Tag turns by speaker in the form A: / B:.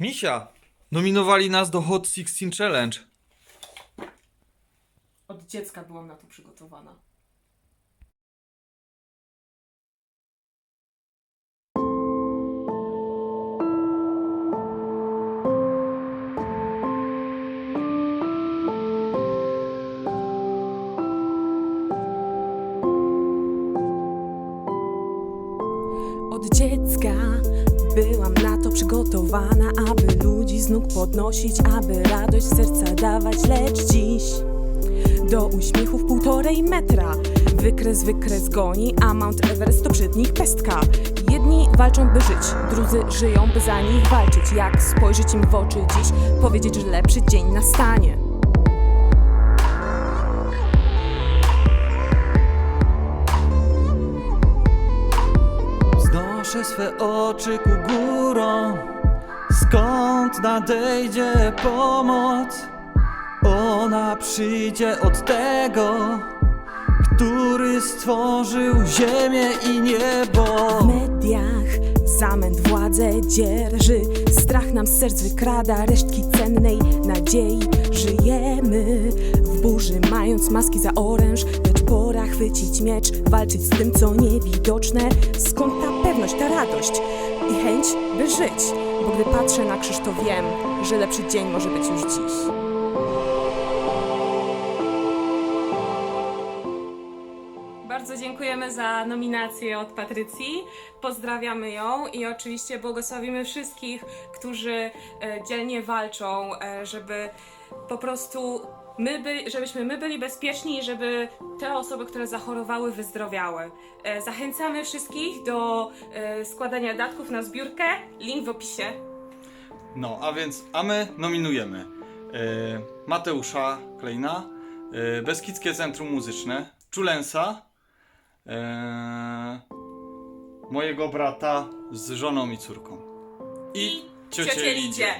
A: Misia, nominowali nas do Hot 16 Challenge.
B: Od dziecka byłam na to przygotowana.
C: Od dziecka byłam na to przygotowana, aby ludzi z nóg podnosić, aby radość serca dawać, lecz dziś do uśmiechów półtorej metra. Wykres, wykres goni, a Mount Everest to przed nich pestka. Jedni walczą, by żyć, drudzy żyją, by za nich walczyć. Jak spojrzeć im w oczy dziś, powiedzieć, że lepszy dzień nastanie.
A: Wznoszę swe oczy ku górą, skąd nadejdzie pomoc. Ona przyjdzie od tego, który stworzył ziemię i niebo.
C: W mediach zamęt władzę dzierży. Strach nam z serc wykrada resztki cennej nadziei. Żyjemy w burzy mając maski za oręż. Lecz pora chwycić miecz, walczyć z tym co niewidoczne. Skąd ta pewność, ta radość i chęć by żyć Bo gdy patrzę na krzyż to wiem, że lepszy dzień może być już dziś
B: Bardzo dziękujemy za nominację od Patrycji. Pozdrawiamy ją i oczywiście błogosławimy wszystkich, którzy e, dzielnie walczą, e, żeby po prostu my byli, żebyśmy my byli bezpieczni i żeby te osoby, które zachorowały, wyzdrowiały. E, Zachęcamy wszystkich do e, składania datków na zbiórkę. Link w opisie.
A: No, a więc, a my nominujemy e, Mateusza Klejna, Beskidzkie Centrum Muzyczne, Czulensa, mojego brata z żoną i córką i ciocię
B: Ciocie
A: Lidzie.
B: Lidzie.